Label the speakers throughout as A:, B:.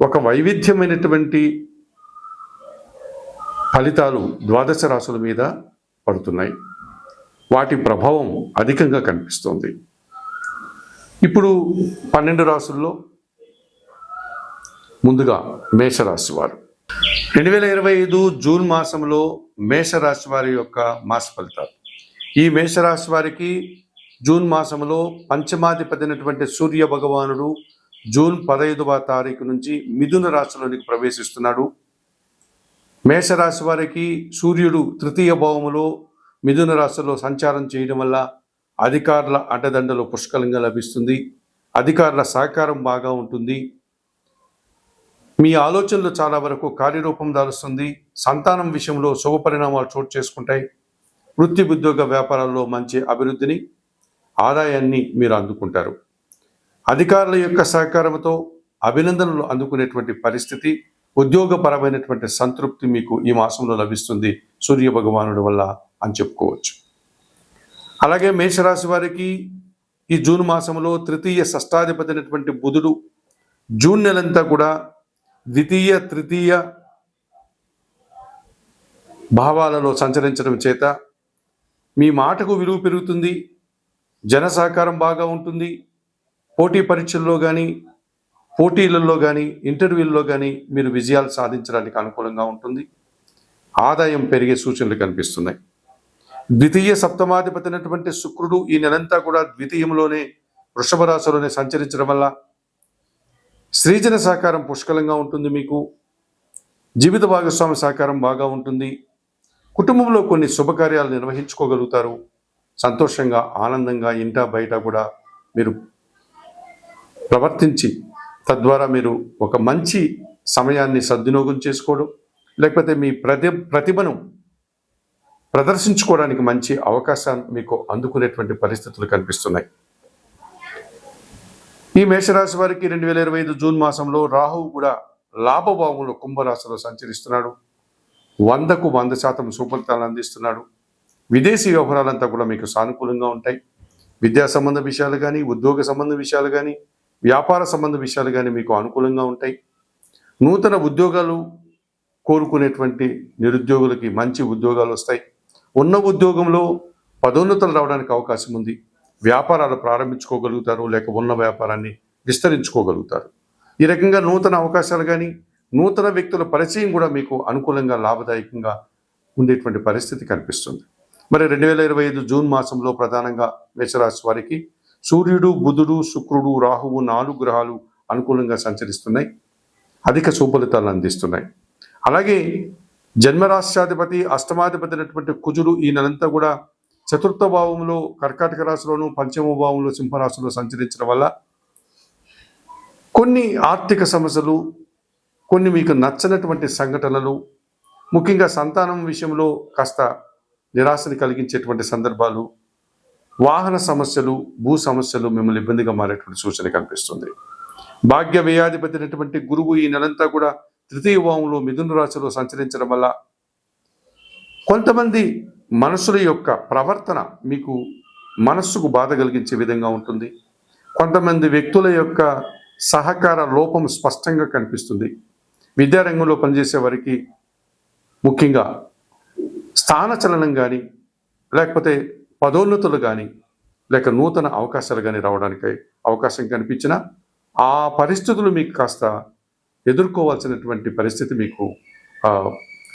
A: ఒక వైవిధ్యమైనటువంటి ఫలితాలు ద్వాదశ రాశుల మీద పడుతున్నాయి. వాటి ప్రభావం అధికంగా కనిపిస్తోంది. ఇప్పుడు పన్నెండు రాసుల్లో ముందుగా మేషరాశి వారు. రెండు వేల ఇరవై ఐదు జూన్ మాసంలో మేషరాశి వారి యొక్క మాస ఫలితాలు. ఈ మేషరాశి వారికి జూన్ మాసంలో పంచమాధిపతి అయినటువంటి సూర్య భగవానుడు జూన్ పదహైదవ తారీఖు నుంచి మిథున రాశిలోనికి ప్రవేశిస్తున్నాడు. మేషరాశి వారికి సూర్యుడు తృతీయ భావములో మిథున రాశిలో సంచారం చేయడం వల్ల అధికారుల అడ్డదండలు పుష్కలంగా లభిస్తుంది. అధికారుల సహకారం బాగా ఉంటుంది. మీ ఆలోచనలు చాలా వరకు కార్యరూపం దాలుస్తుంది సంతానం విషయంలో శుభ పరిణామాలు చోటు చేసుకుంటాయి. వృత్తి ఉద్యోగ వ్యాపారాల్లో మంచి అభివృద్ధిని ఆదాయాన్ని మీరు అందుకుంటారు. అధికారుల యొక్క సహకారంతో అభినందనలు అందుకునేటువంటి పరిస్థితి ఉద్యోగపరమైనటువంటి సంతృప్తి మీకు ఈ మాసంలో లభిస్తుంది సూర్య భగవానుడి వల్ల అని చెప్పుకోవచ్చు. అలాగే మేషరాశి వారికి ఈ జూన్ మాసంలో తృతీయ షష్టాధిపతి అయినటువంటి బుధుడు జూన్ నెలంతా కూడా ద్వితీయ తృతీయ భావాలలో సంచరించడం చేత మీ మాటకు విలువ పెరుగుతుంది జన సహకారం బాగా ఉంటుంది పోటీ పరీక్షల్లో కానీ పోటీలలో కానీ ఇంటర్వ్యూల్లో కానీ మీరు విజయాలు సాధించడానికి అనుకూలంగా ఉంటుంది. ఆదాయం పెరిగే సూచనలు కనిపిస్తున్నాయి. ద్వితీయ సప్తమాధిపతి అయినటువంటి శుక్రుడు ఈ నెలంతా కూడా ద్వితీయంలోనే వృషభ రాశిలోనే సంచరించడం వల్ల సృజన సహకారం పుష్కలంగా ఉంటుంది మీకు. జీవిత భాగస్వామి సహకారం బాగా ఉంటుంది. కుటుంబంలో కొన్ని శుభకార్యాలు నిర్వహించుకోగలుగుతారు. సంతోషంగా ఆనందంగా ఇంటా బయట కూడా మీరు ప్రవర్తించి తద్వారా మీరు ఒక మంచి సమయాన్ని సద్వినియోగం చేసుకోవడం లేకపోతే మీ ప్రతి ప్రతిభను ప్రదర్శించుకోవడానికి మంచి అవకాశాన్ని మీకు అందుకునేటువంటి పరిస్థితులు కనిపిస్తున్నాయి. ఈ మేషరాశి వారికి రెండు వేల ఇరవై ఐదు జూన్ మాసంలో రాహువు కూడా లాభభావంలో కుంభరాశిలో సంచరిస్తున్నాడు. వందకు వంద శాతం సుఫలితాలు అందిస్తున్నాడు. విదేశీ వ్యవహారాలంతా కూడా మీకు సానుకూలంగా ఉంటాయి. విద్యా సంబంధ విషయాలు కానీ ఉద్యోగ సంబంధ విషయాలు కానీ వ్యాపార సంబంధ విషయాలు కానీ మీకు అనుకూలంగా ఉంటాయి. నూతన ఉద్యోగాలు కోరుకునేటువంటి నిరుద్యోగులకి మంచి ఉద్యోగాలు వస్తాయి. ఉన్న ఉద్యోగంలో పదోన్నతులు రావడానికి అవకాశం ఉంది. వ్యాపారాలు ప్రారంభించుకోగలుగుతారు లేక ఉన్న వ్యాపారాన్ని విస్తరించుకోగలుగుతారు. ఈ రకంగా నూతన అవకాశాలు కానీ నూతన వ్యక్తుల పరిచయం కూడా మీకు అనుకూలంగా లాభదాయకంగా ఉండేటువంటి పరిస్థితి కనిపిస్తుంది. మరి రెండు వేల ఇరవై ఐదు జూన్ మాసంలో ప్రధానంగా మేషరాశి వారికి సూర్యుడు బుధుడు శుక్రుడు రాహువు నాలుగు గ్రహాలు అనుకూలంగా సంచరిస్తున్నాయి. అధిక సుఫలితాలను అందిస్తున్నాయి. అలాగే జన్మరాష్ట్రాధిపతి అష్టమాధిపతి అయినటువంటి కుజుడు ఈ నెలంతా కూడా చతుర్థ భావంలో కర్కాటక రాశిలోను పంచమ భావంలో సింహరాశిలో సంచరించడం వల్ల కొన్ని ఆర్థిక సమస్యలు కొన్ని మీకు నచ్చనటువంటి సంఘటనలు ముఖ్యంగా సంతానం విషయంలో కాస్త నిరాశని కలిగించేటువంటి సందర్భాలు వాహన సమస్యలు భూ సమస్యలు మిమ్మల్ని ఇబ్బందిగా మారేటువంటి సూచన కనిపిస్తుంది. భాగ్య వ్యయాధిపతి అయినటువంటి గురువు ఈ నెలంతా కూడా తృతీయ భావంలో మిథున రాశిలో సంచరించడం వల్ల కొంతమంది మనుషుల యొక్క ప్రవర్తన మీకు మనస్సుకు బాధ కలిగించే విధంగా ఉంటుంది. కొంతమంది వ్యక్తుల యొక్క సహకార లోపం స్పష్టంగా కనిపిస్తుంది. విద్యారంగంలో పనిచేసే వారికి ముఖ్యంగా స్థానచలనం కానీ లేకపోతే పదోన్నతులు కానీ లేక నూతన అవకాశాలు కానీ రావడానికి అవకాశం కనిపించినా ఆ పరిస్థితులు మీకు కాస్త ఎదుర్కోవాల్సినటువంటి పరిస్థితి మీకు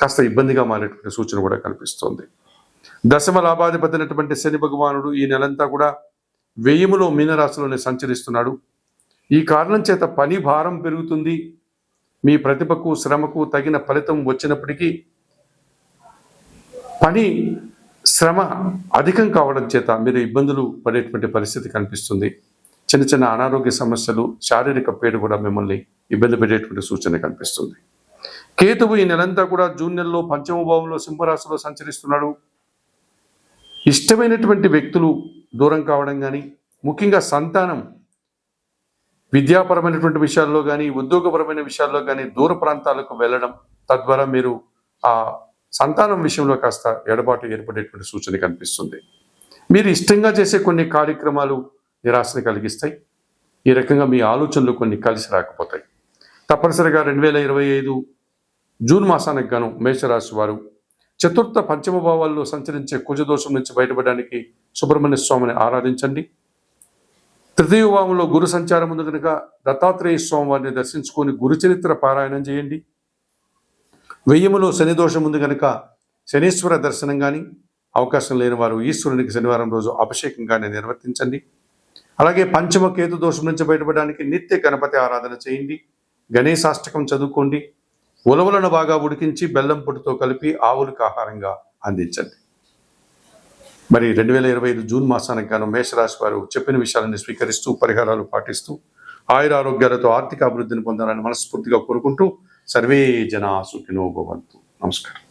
A: కాస్త ఇబ్బందిగా మారేటువంటి సూచన కూడా కనిపిస్తుంది. దశమ లాభాధిపతినటువంటి శని భగవానుడు ఈ నెలంతా కూడా వ్యయములో మీనరాశిలోనే సంచరిస్తున్నాడు. ఈ కారణం చేత పని భారం పెరుగుతుంది. మీ ప్రతిభకు శ్రమకు తగిన ఫలితం వచ్చినప్పటికీ పని శ్రమ అధికం కావడం చేత మీరు ఇబ్బందులు పడేటువంటి పరిస్థితి కనిపిస్తుంది. చిన్న చిన్న అనారోగ్య సమస్యలు శారీరక పేరు కూడా మిమ్మల్ని ఇబ్బంది పెట్టేటువంటి సూచన కనిపిస్తుంది. కేతువు ఈ నెలంతా కూడా జూన్ నెలలో పంచమ భావంలో సింహరాశిలో సంచరిస్తున్నాడు. ఇష్టమైనటువంటి వ్యక్తులు దూరం కావడం కానీ ముఖ్యంగా సంతానం విద్యాపరమైనటువంటి విషయాల్లో కానీ ఉద్యోగపరమైన విషయాల్లో కానీ దూర ప్రాంతాలకు వెళ్ళడం తద్వారా మీరు ఆ సంతానం విషయంలో కాస్త ఎడబాటు ఏర్పడేటువంటి సూచన కనిపిస్తుంది. మీరు ఇష్టంగా చేసే కొన్ని కార్యక్రమాలు నిరాశను కలిగిస్తాయి. ఈ రకంగా మీ ఆలోచనలు కొన్ని కలిసి రాకపోతాయి. తప్పనిసరిగా రెండు వేల ఇరవై ఐదు జూన్ మాసానికి గాను మేషరాశి వారు చతుర్థ పంచమ భావాల్లో సంచరించే కుజదోషం నుంచి బయటపడడానికి సుబ్రహ్మణ్య స్వామిని ఆరాధించండి. తృతీయ భావంలో గురు సంచారం ఉంది కనుక దత్తాత్రేయ స్వామి వారిని దర్శించుకొని గురుచరిత్ర పారాయణం చేయండి. వెయ్యములో శని దోషం ఉంది కనుక శనీశ్వర దర్శనం కానీ అవకాశం లేని వారు ఈశ్వరునికి శనివారం రోజు అభిషేకం కానీ నిర్వర్తించండి. అలాగే పంచమ కేతు దోషం నుంచి బయటపడడానికి నిత్య గణపతి ఆరాధన చేయండి. గణేశాష్టకం చదువుకోండి. ఉలవలను బాగా ఉడికించి బెల్లం పొడితో కలిపి ఆవులకు ఆహారంగా అందించండి. మరి రెండు వేల ఇరవై ఐదు జూన్ మాసానికి గాను మేషరాశి వారు చెప్పిన విషయాలను స్వీకరిస్తూ పరిహారాలు పాటిస్తూ ఆయుర ఆరోగ్యాలతో ఆర్థిక అభివృద్ధిని పొందాలని మనస్ఫూర్తిగా కోరుకుంటూ సర్వే జనా సుఖినో భవంతు నమస్కారం